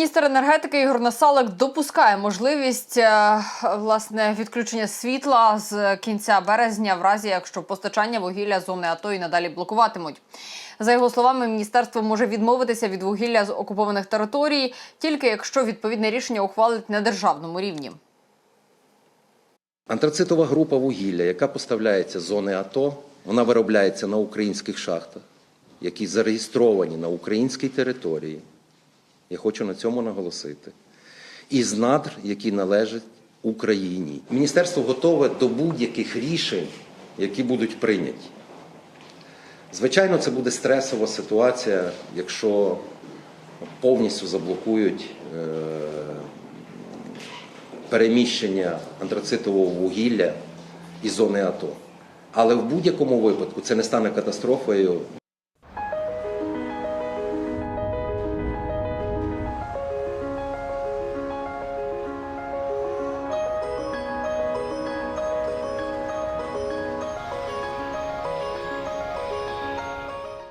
Міністр енергетики Ігор Насалик допускає можливість е, власне відключення світла з кінця березня, в разі якщо постачання вугілля зони АТО і надалі блокуватимуть. За його словами, міністерство може відмовитися від вугілля з окупованих територій, тільки якщо відповідне рішення ухвалить на державному рівні. Антрацитова група вугілля, яка поставляється з зони АТО, вона виробляється на українських шахтах, які зареєстровані на українській території. Я хочу на цьому наголосити. Із надр, які належать Україні. Міністерство готове до будь-яких рішень, які будуть прийняті. Звичайно, це буде стресова ситуація, якщо повністю заблокують е, переміщення антрацитового вугілля із зони АТО. Але в будь-якому випадку це не стане катастрофою